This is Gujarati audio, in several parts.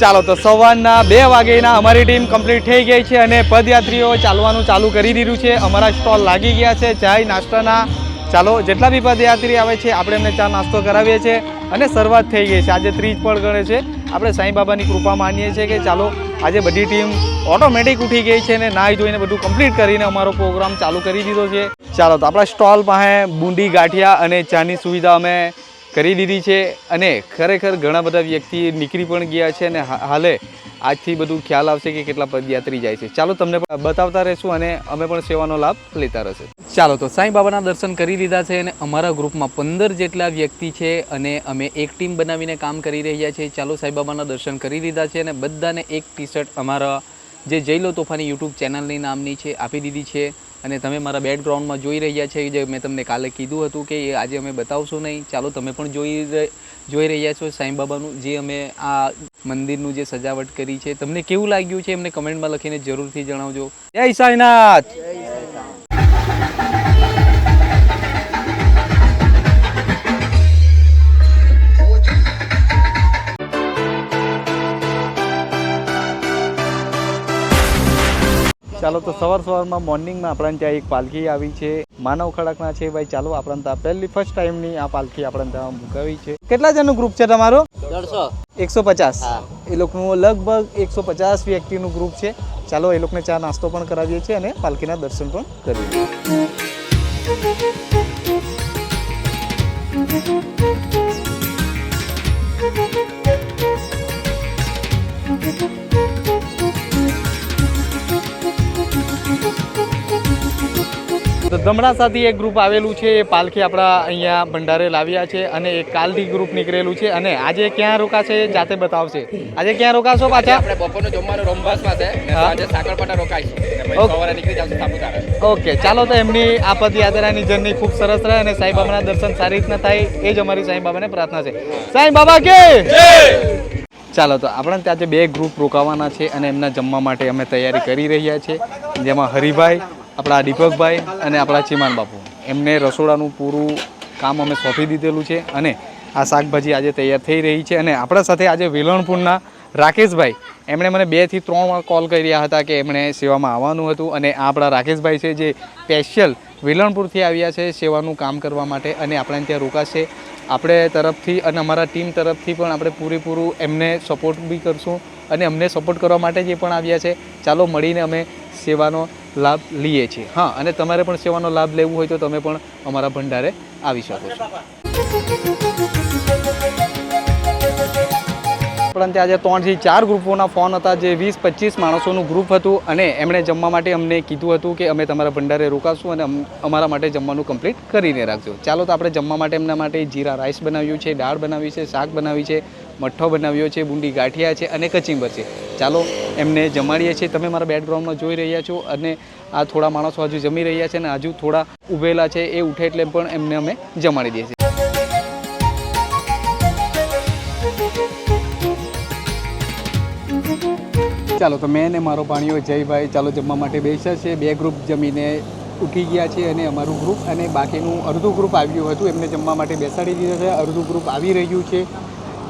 ચાલો તો સવારના બે વાગ્યેના અમારી ટીમ કમ્પ્લીટ થઈ ગઈ છે અને પદયાત્રીઓ ચાલવાનું ચાલુ કરી દીધું છે. અમારા સ્ટોલ લાગી ગયા છે. ચાય નાસ્તાના. ચાલો, જેટલા બી પદયાત્રી આવે છે, આપણે એમને ચા નાસ્તો કરાવીએ છીએ અને શરૂઆત થઈ ગઈ છે. આજે ત્રીજ પણ ગણે છે. આપણે સાંઈ બાબાની કૃપા માનીએ છીએ કે ચાલો આજે બધી ટીમ ઓટોમેટિક ઉઠી ગઈ છે ને નાહી જોઈને બધું કમ્પ્લીટ કરીને અમારો પ્રોગ્રામ ચાલુ કરી દીધો છે. ચાલો તો આપણા સ્ટોલ પાસે બુંદી ગાંઠિયા અને ચાની સુવિધા અમે કરી દીધી છે અને ખરેખર ઘણા બધા વ્યક્તિ નીકળી પણ ગયા છે અને હાલે આજથી બધું ખ્યાલ આવશે કે કેટલા પદયાત્રી જાય છે. ચાલો તમને પણ બતાવતા રહેશું અને અમે પણ સેવાનો લાભ લેતા રહેશે. ચાલો, તો સાંઈ બાબાના દર્શન કરી લીધા છે અને અમારા ગ્રુપમાં પંદર જેટલા વ્યક્તિ છે અને અમે એક ટીમ બનાવીને કામ કરી રહ્યા છીએ. ચાલો, સાંઈ બાબાના દર્શન કરી લીધા છે અને બધાને એક ટી શર્ટ અમારા જે લો તોફાની યુટ્યુબ ચેનલની નામની છે, આપી દીધી છે. અને તમે મારા બેકગ્રાઉન્ડમાં જોઈ રહ્યા છે, જે મેં તમને કાલે કીધું હતું કે આજે અમે બતાવશું નહીં. ચાલો, તમે પણ જોઈ જોઈ રહ્યા છો સાંઈબાબાનું જે અમે આ મંદિરનું જે સજાવટ કરી છે. તમને કેવું લાગ્યું છે? એમને કમેન્ટમાં લખીને જરૂરથી જણાવજો. જય સાંઈનાથ! ચાલો તો સવાર સવારમાં મોર્નિંગમાં આપણને ત્યાં એક પાલખી આવી છે. માનવ ખડકના છે ભાઈ ચાલો આપણને ત્યાં પહેલી ફર્સ્ટ ટાઈમની આ પાલખી આપણને ત્યાં મુકાવી છે. કેટલા જણનું ગ્રુપ છે તમારો? એકસો પચાસ. એ લોકોનું લગભગ એકસો પચાસ વ્યક્તિનું ગ્રુપ છે. ચાલો એ લોકોને ચા નાસ્તો પણ કરાવીએ છીએ અને પાલખીના દર્શન પણ કરીએ. તો દમણા સાથે એક ગ્રુપ આવેલું છે એ પાલખી આપણા અહીંયા ભંડારે લાવ્યા છે અને એક કાલથી ગ્રુપ નીકળેલું છે. અને આજે ક્યાં રોકાશે એ જાતે બતાવશે. આજે ક્યાં રોકાશો પાછા? આપણે બપોરનું જમવાનું રંભાસમાં છે ને સાકરપાટા રોકાઈશું. ઓકે. ચાલો તો એમની આ પદયાત્રાની જર્ની ખૂબ સરસ રહે અને સાંઈ બાબાના દર્શન સારી રીતના થાય એ જ અમારી સાંઈ બાબાને પ્રાર્થના છે. સાંઈ બાબા કે! ચાલો તો આપણે ત્યાં જે બે ગ્રુપ રોકાવાના છે અને એમના જમવા માટે અમે તૈયારી કરી રહ્યા છીએ જેમાં હરિભાઈ આપણા દીપકભાઈ અને આપણા ચીમાન બાપુ. એમને રસોડાનું પૂરું કામ અમે સોંપી દીધેલું છે અને આ શાકભાજી આજે તૈયાર થઈ રહી છે અને આપણા સાથે આજે વિલણપુરના રાકેશભાઈ. એમણે મને બેથી ત્રણ વાર કોલ કર્યા હતા કે એમણે સેવામાં આવવાનું હતું અને આપણા રાકેશભાઈ છે જે સ્પેશિયલ વિલણપુરથી આવ્યા છે સેવાનું કામ કરવા માટે અને આપણે ત્યાં રોકાશે. આપણે તરફથી અને અમારા ટીમ તરફથી પણ આપણે પૂરેપૂરું એમને સપોર્ટ બી કરશું અને અમને સપોર્ટ કરવા માટે જે પણ આવ્યા છે. ચાલો મળીને અમે સેવાનો લાભ લઈએ છીએ. હા, અને તમારે પણ સેવાનો લાભ લેવો હોય તો તમે પણ અમારા ભંડારે આવી શકો છો. પરંતુ આજે ત્રણથી ચાર ગ્રુપોના ફોન હતા, જે વીસ પચીસ માણસોનું ગ્રુપ હતું અને એમણે જમવા માટે અમને કીધું હતું કે અમે તમારા ભંડારે રોકાશું અને અમારા માટે જમવાનું કમ્પ્લીટ કરીને રાખજો. ચાલો તો આપણે જમવા માટે એમના માટે જીરા રાઈસ બનાવ્યું છે, દાળ બનાવી છે, શાક બનાવી છે મઠ્ઠો બનાવ્યો છે, બુંદી ગાંઠિયા છે અને કચિંબર છે. ચાલો એમને જમાડીએ છીએ. તમે મારા બેકગ્રાઉન્ડમાં જોઈ રહ્યા છો અને આ થોડા માણસો હજુ જમી રહ્યા છે અને હજુ થોડા ઊભેલા છે એ ઉઠે એટલે પણ એમને અમે જમાડી દઈએ છીએ. ચાલો તો મેં ને મારો પાણીઓ જયભાઈ ચાલો જમવા માટે બેસ્યા છે. બે ગ્રુપ જમીને ઉઠી ગયા છે અને અમારું ગ્રુપ અને બાકીનું અડધું ગ્રુપ આવ્યું હતું. એમને જમવા માટે બેસાડી દીધા છે. અડધું ગ્રુપ આવી રહ્યું છે.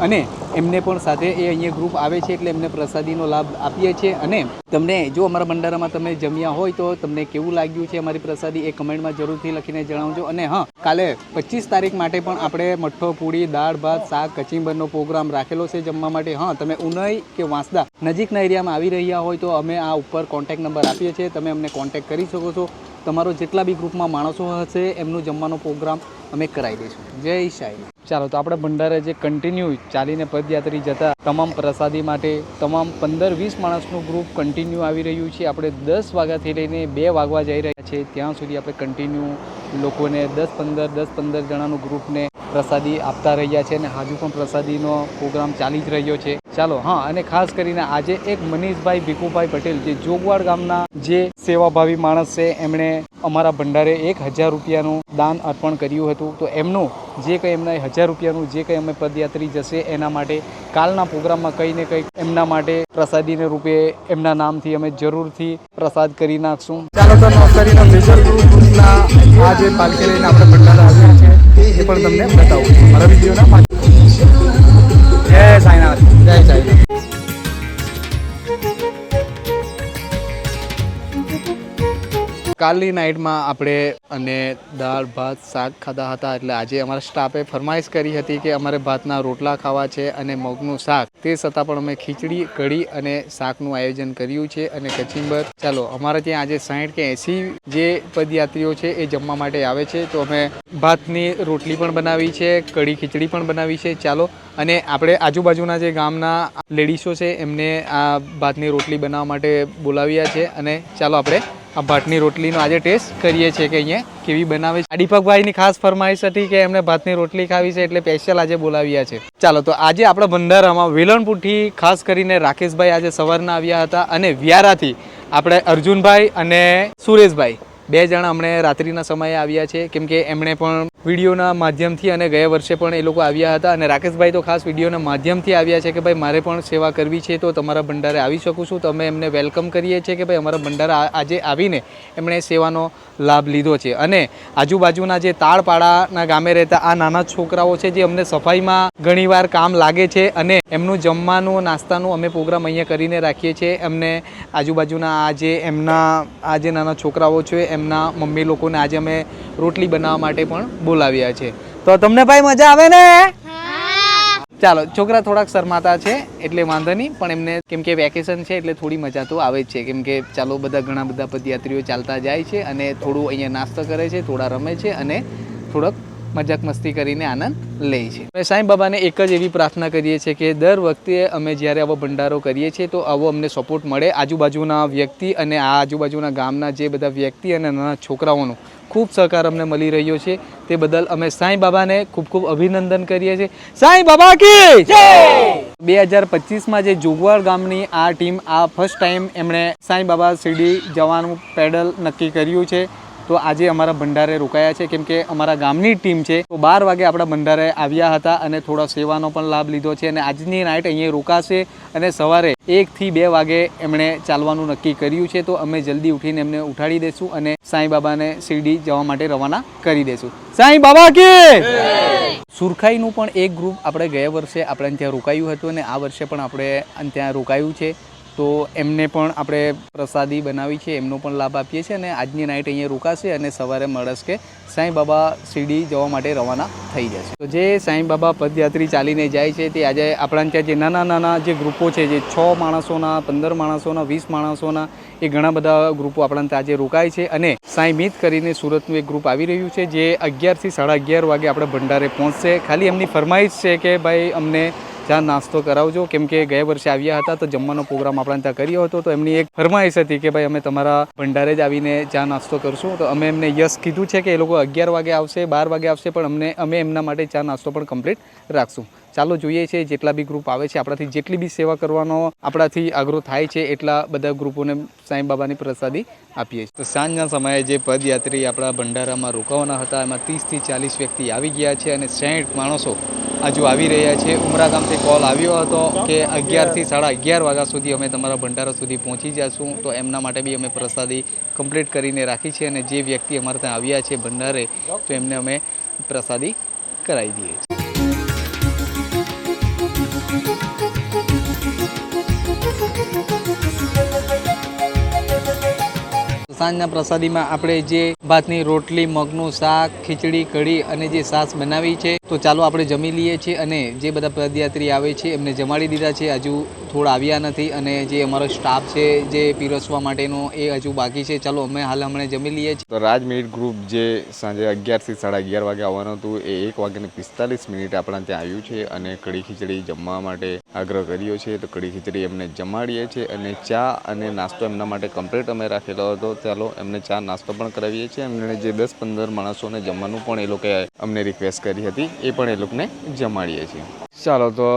અને એમને પણ સાથે એ અહીંયા ગ્રુપ આવે છે એટલે એમને પ્રસાદીનો લાભ આપીએ છીએ. અને તમને જો અમારા ભંડારામાં તમે જમ્યા હોય તો તમને કેવું લાગ્યું છે અમારી પ્રસાદી એ કમેન્ટમાં જરૂરથી લખીને જણાવજો. અને હા, કાલે પચીસ તારીખ માટે પણ આપણે મઠ્ઠો, પૂરી, દાળ, ભાત, શાક, કચિંબરનો પ્રોગ્રામ રાખેલો છે જમવા માટે. હા, તમે ઉનાઈ કે વાંસદા નજીકના એરિયામાં આવી રહ્યા હોય તો અમે આ ઉપર કોન્ટેક નંબર આપીએ છીએ. તમે અમને કોન્ટેક કરી શકો છો. તમારો જેટલા બી ગ્રુપમાં માણસો હશે, એમનો જમવાનો પ્રોગ્રામ અમે કરાવી દઈશું. જય સાઈ ચાલો, તો આપણે ભંડારા જે કન્ટિન્યુ ચાલીને પદયાત્રી જતા, તમામ પ્રસાદી માટે તમામ પંદર વીસ માણસનું ગ્રુપ કન્ટિન્યુ આવી રહ્યું છે. આપણે દસ વાગ્યાથી લઈને બે વાગવા જઈ રહ્યા છે. ત્યાં સુધી આપણે કન્ટિન્યુ લોકોને દસ પંદર દસ પંદર જણાનું ગ્રુપને પ્રસાદી આપતા રહ્યા છે અને હજુ પણ પ્રસાદીનો પ્રોગ્રામ ચાલી જ રહ્યો છે. ચાલો, હા, અને ખાસ કરીને આજે એક મનીષભાઈ ભીખુભાઈ પટેલ, જે જોગવાડ ગામના જે સેવાભાવી માણસ છે, એમણે અમારા ભંડારે એક હજાર રૂપિયાનું દાન અર્પણ કર્યું હતું. તો એમનું જે કંઈ એમના હજાર રૂપિયાનું જે કંઈ અમે પદયાત્રી જશે એના માટે કાલના પ્રોગ્રામમાં કંઈ ને કંઈક એમના માટે પ્રસાદીને રૂપે એમના નામથી અમે જરૂરથી પ્રસાદ કરી નાખશું. ચાલો નવસારીના મેજર ગ્રુપના આ જે પાલખી લઈને આપણે ભંડારા આવ્યા છે, એ પણ તમને બતાવું મારા વિડીયોના કાલની નાઇટમાં આપણે અને દાળ, ભાત, શાક ખાધા હતા એટલે આજે અમારા સ્ટાફે ફરમાઈશ કરી હતી કે અમારે ભાતના રોટલા ખાવા છે અને મગનું શાક. તે છતાં પણ અમે ખીચડી, કઢી અને શાકનું આયોજન કર્યું છે અને કચિંબર. ચાલો, અમારે ત્યાં આજે સાઠ કે એંસી જે પદયાત્રીઓ છે એ જમવા માટે આવે છે, તો અમે ભાતની રોટલી પણ બનાવી છે, કઢી ખીચડી પણ બનાવી છે. ચાલો, અને આપણે આજુબાજુના જે ગામના લેડીસો છે એમને આ ભાતની રોટલી બનાવવા માટે બોલાવ્યા છે અને ચાલો આપણે આ ભાતની રોટલીનો આજે ટેસ્ટ કરીએ છીએ કે અહીંયા કેવી બનાવે છે. દીપકભાઈની ખાસ ફરમાઈશ હતી કે એમને ભાતની રોટલી ખાવી છે એટલે સ્પેશિયલ આજે બોલાવ્યા છે. ચાલો, તો આજે આપણા ભંડારામાં વેલણપુરથી ખાસ કરીને રાકેશભાઈ આજે સવારના આવ્યા હતા અને વ્યારાથી આપણે અર્જુનભાઈ અને સુરેશભાઈ બે જણા અમને રાત્રિના સમયે આવ્યા છે, કેમ કે એમણે પણ વિડીયોના માધ્યમથી અને ગયા વર્ષે પણ એ લોકો આવ્યા હતા. અને રાકેશભાઈ તો ખાસ વિડીયોના માધ્યમથી આવ્યા છે કે ભાઈ, મારે પણ સેવા કરવી છે તો તમારા ભંડારે આવી શકું છું. તો અમે એમને વેલકમ કરીએ છીએ કે ભાઈ, અમારા ભંડારા આજે આવીને એમણે સેવાનો લાભ લીધો છે. અને આજુબાજુના જે તાળપાડાના ગામે રહેતા આ નાના છોકરાઓ છે, જે અમને સફાઈમાં ઘણીવાર કામ લાગે છે અને એમનું જમવાનું, નાસ્તાનું અમે પ્રોગ્રામ અહીંયા કરીને રાખીએ છીએ. એમને આજુબાજુના આ જે એમના આ જે નાના છોકરાઓ છે એમના મમ્મી લોકોને આજે અમે રોટલી બનાવવા માટે પણ બોલાવ્યા છે. તો તમને ભાઈ મજા આવે ને? ચાલો છોકરા થોડાક શરમાતા છે એટલે વાંધો નહીં પણ એમને કેમ કે વેકેશન છે એટલે થોડી મજા તો આવે જ છે. કેમ કે ચાલો બધા ઘણા બધા પદયાત્રીઓ ચાલતા જાય છે અને થોડું અહીંયા નાસ્તો કરે છે થોડા રમે છે અને થોડોક મજાક મસ્તી કરીને આનંદ લે છે. અમે સાંઈ બાબાને એક જ એવી પ્રાર્થના કરીએ છીએ કે દર વખતે અમે જ્યારે આવો ભંડારો કરીએ છીએ તો આવો અમને સપોર્ટ મળે. આજુબાજુના વ્યક્તિ અને આ આજુબાજુના ગામના જે બધા વ્યક્તિ અને નાના છોકરાઓનો ખૂબ સહકાર અમને મળી રહ્યો છે. તે બદલ અમે સાંઈ બાબાને ખૂબ ખૂબ અભિનંદન કરીએ છીએ. સાંઈ બાબા કી બે હજાર પચીસમાં જે જોગવાડ ગામની આ ટીમ આ ફર્સ્ટ ટાઈમ એમણે સાંઈ બાબા શિરડી જવાનું પેડલ નક્કી કર્યું છે. તો આજે અમારા ભંડારે રોકાયા છે. કેમ કે અમારા ગામની ટીમ છે. તો બાર વાગે આપણા ભંડારે આવ્યા હતા અને થોડો સેવાનો પણ લાભ લીધો છે અને આજની નાઇટ અહીંયા રોકાશે અને સવારે એકથી બે વાગે એમણે ચાલવાનું નક્કી કર્યું છે. તો અમે જલ્દી ઉઠીને એમને ઉઠાડી દેશું અને સાંઈ બાબાને શિરડી જવા માટે રવાના કરી દેશું. સાંઈ બાબા કે! સુરખાઈનું પણ એક ગ્રુપ આપણે ગયા વર્ષે આપણે ત્યાં રોકાયું હતું અને આ વર્ષે પણ આપણે ત્યાં રોકાયું છે. તો એમને પણ આપણે પ્રસાદી બનાવી છે, એમનો પણ લાભ આપીએ છીએ અને આજની નાઇટ અહીંયા રોકાશે અને સવારે મળસ કે સાંઈ બાબા શિરડી જવા માટે રવાના થઈ જશે. તો જે સાંઈ બાબા પદયાત્રી ચાલીને જાય છે, તે આજે આપણા ત્યાં જે નાના નાના જે ગ્રુપો છે, જે છ માણસોના, પંદર માણસોના, વીસ માણસોના, એ ઘણા બધા ગ્રુપો આપણા ત્યાં આજે રોકાય છે અને સાંઈ મિત કરીને સુરતનું એક ગ્રુપ આવી રહ્યું છે, જે અગિયારથી સાડા અગિયાર વાગે આપણે ભંડારે પહોંચશે. ખાલી એમની ફરમાઈશ છે કે ભાઈ અમને ચા નાસ્તો કરાવજો. કેમ કે ગયા વર્ષે આવ્યા હતા તો જમવાનો પ્રોગ્રામ આપણે ત્યાં કર્યો હતો. તો એમની એક ફરમાઈશ હતી કે ભાઈ અમે તમારા ભંડારે જ આવીને ચા નાસ્તો કરશું. તો અમે એમને યસ કીધું છે કે એ લોકો અગિયાર વાગે આવશે, બાર વાગે આવશે, પણ અમને, અમે એમના માટે ચા નાસ્તો પણ કમ્પ્લીટ રાખશું. ચાલો જોઈએ છે જેટલા બી ગ્રુપ આવે છે, આપણાથી જેટલી બી સેવા કરવાનો આપણાથી આગ્રહ થાય છે, એટલા બધા ગ્રુપોને સાંઈ બાબાની પ્રસાદી આપીએ છીએ. તો સાંજના સમયે જે પદયાત્રી આપણા ભંડારામાં રોકાવાના હતા, એમાં ત્રીસથી ચાલીસ વ્યક્તિ આવી ગયા છે અને સાઠ માણસો હજુ આવી રહ્યા છે. ઉમરા ગામથી કોલ આવ્યો હતો કે અગિયારથી સાડા અગિયાર વાગ્યા સુધી અમે તમારા ભંડારા સુધી પહોંચી જશું. તો એમના માટે બી અમે પ્રસાદી કમ્પ્લીટ કરીને રાખી છે અને જે વ્યક્તિ અમારે ત્યાં આવ્યા છે ભંડારે તો એમને અમે પ્રસાદી કરાવી દઈએ છીએ. સાંજના પ્રસાદીમાં આપણે જે ભાતની રોટલી, મગનું શાક, ખીચડી, કઢી અને જે સાસ બનાવી છે, તો ચાલો આપણે જમી લઈએ છીએ અને જે બધા પદયાત્રી આવે છે, એમને જમાડી દીધા છે. હજુ થોડા આવ્યા નથી અને જે અમારો સ્ટાફ છે, જે પીરસવા માટેનો એ હજુ બાકી છે. ચાલો અમે હાલ હમણાં જમી લઈએ છીએ. તો રાજ ગ્રુપ જે સાંજે અગિયારથી સાડા અગિયાર વાગે આવવાનું હતું, એ એક વાગ્યાને પિસ્તાલીસ મિનિટ આપણા ત્યાં આવ્યું છે અને કઢી ખીચડી જમવા માટે આગ્રહ કર્યો છે. તો કઢી ખીચડી એમને જમાડીએ છીએ અને ચા અને નાસ્તો એમના માટે કમ્પ્લીટ અમે રાખેલો હતો. ચાલો એમને ચા નાસ્તો પણ કરાવીએ છીએ. છે. એમણે જે દસ પંદર માણસોને જમવાનું પણ એ લોકોએ અમને રિક્વેસ્ટ કરી હતી. એ પણ એ લોકોને જમાડીએ છીએ. ચાલો તો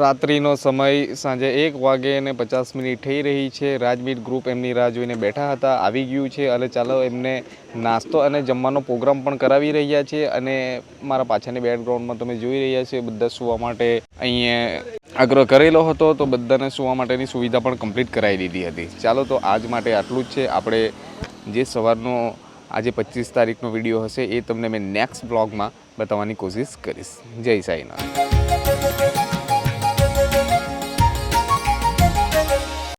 રાત્રિનો સમય સાંજે એક વાગે ને પચાસ મિનિટ થઈ રહી છે. રાજમીટ ગ્રુપ એમની રાહ જોઈને બેઠા હતા. આવી ગયું છે. અને ચાલો એમને નાસ્તો અને જમવાનો પ્રોગ્રામ પણ કરાવી રહ્યા છે. અને મારા પાછળની બેકગ્રાઉન્ડમાં તમે જોઈ રહ્યા છે. બધા સુવા માટે અહીંયા આગ્રહ કરેલો હતો. તો બધાને સુવા માટેની સુવિધા પણ કમ્પ્લીટ કરાવી દીધી હતી. ચાલો તો આજ માટે આટલું જ છે. આપણે જે સવારનો આજે પચીસ તારીખનો વીડિયો હશે એ તમને મેં નેક્સ્ટ બ્લોગમાં બતાવવાની કોશિશ કરીશ. જય સાઈનાથ.